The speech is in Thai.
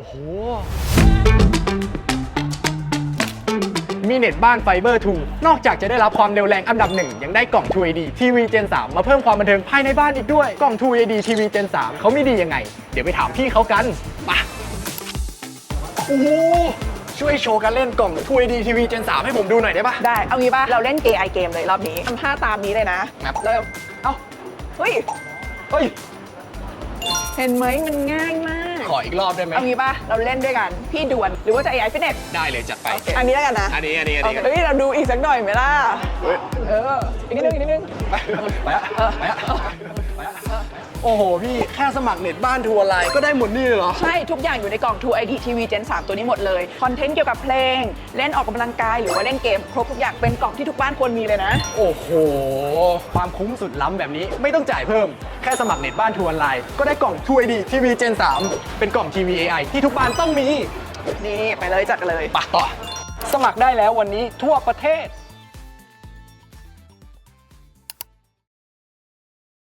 โอ้โห มีเน็ตบ้านไฟเบอร์2นอกจากจะได้รับความเร็วแรงอันดับหนึ่ง ยังได้กล่อง True AD TV Gen 3 มาเพิ่มความบันเทิงภายในบ้านอีกด้วย กล่อง True AD TV Gen 3 เขามีดียังไง เดี๋ยวไปถามพี่เขากันมาโอ้โหช่วยโชว์การเล่นกล่อง True AD TV Gen 3 ให้ผมดูหน่อยได้ปะได้ เอางี้ป่ะ เราเล่น AI เกมเลยรอบนี้ทำท่าตามนี้เลยนะ ครับเริ่มเอ้า เฮ้ย เฮ้ย เห็นไหมมันง่ายมาก ขออีกรอบได้ไหมเอางี้ป่ะ เราเล่นด้วยกัน พี่ดวลหรือว่าจะ AI Fitness ได้เลยจัดไป อันนี้แล้วกันนะอันนี้อันนี้อันโอนี้เคเฮ้ยเราดูอีกสักหน่อยไหมล่ะเฮ้ยเออ อีกนิดนึง อีกนิดนึง ไปไปอะไปอะไปอะโอ้โห พี่แค่สมัครเน็ตบ้านทัวร์ไลน์ก็ได้หมดนี่เลยเหรอ ใช่ ทุกอย่างอยู่ในกล่อง True ID TV Gen 3 ตัวนี้หมดเลย คอนเทนต์เกี่ยวกับเพลง เล่นออกกำลังกาย หรือว่าเล่นเกม ครบทุกอย่างเป็นกล่องที่ทุกบ้านควรมีเลยนะ โอ้โห ความคุ้มสุดล้ำแบบนี้ไม่ต้องจ่ายเพิ่ม แค่สมัครเน็ตบ้านทัวร์ไลน์ ก็ได้กล่อง True ID TV Gen 3เป็นกล่องทีวี AI ที่ทุกบ้านต้องมี นี่ ไปเลยจัดกันเลย ไปต่อ สมัครได้แล้ววันนี้ทั่วประเทศ